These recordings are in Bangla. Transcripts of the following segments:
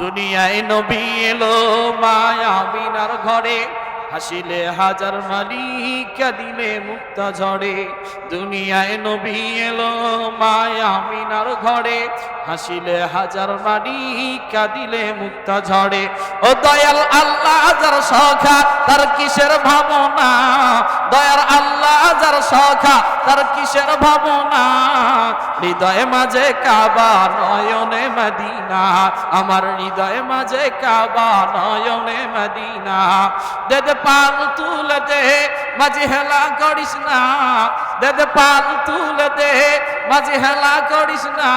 দুনিয়ায় নবী এলো মায়া বিনার ঘরে। হাসিলে হাজার মালিক কাঁদিলে মুক্ত ঝরে দুনিয়ায় নবী এলো মায়া মিনার ঘরে। হাসিলে হাজার মালিক কাঁদিলে মুক্ত ঝরে ও দয়াল আল্লাহ, যার সখা, তার কিসের ভাবনা? দয়ার আল্লাহ, যার সখা, তার কিসের ভাবনা? হৃদয় মাঝে কাবা, নয়নে মদিনা। আমার হৃদয় মাঝে কাবা, নয়নে মদিনা। দে পাল তুলে দে মাঝে হেলা করিস না দে দে পাল তুলে দে মাঝে হেলা করিস না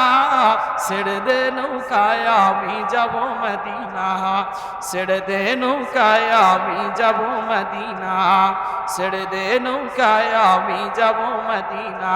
ছেড়ে দে নৌকায় আমি যাব মদিনা ছেড়ে দে নৌকায় আমি যাব মদিনা ছেড়ে দে নৌকায় আমি যাব মদিনা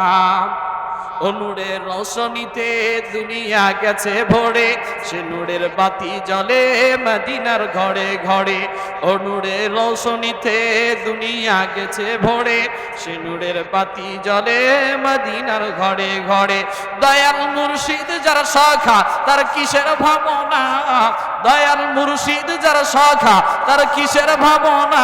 অনুরের রোশনীতে দুনিয়া গেছে ভরে, সে নূরের বাতি জ্বলে মদিনার ঘরে ঘরে। অনুরের রোশনীতে দুনিয়া গেছে ভরে, সে নূরের বাতি জ্বলে মদিনার ঘরে ঘরে। দয়াল মুর্শিদ যারা সখা তার কিসের ভাবনা? দয়াল মুর্শিদ যারা সখা তার কিসের ভাবনা?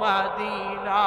মদিনা।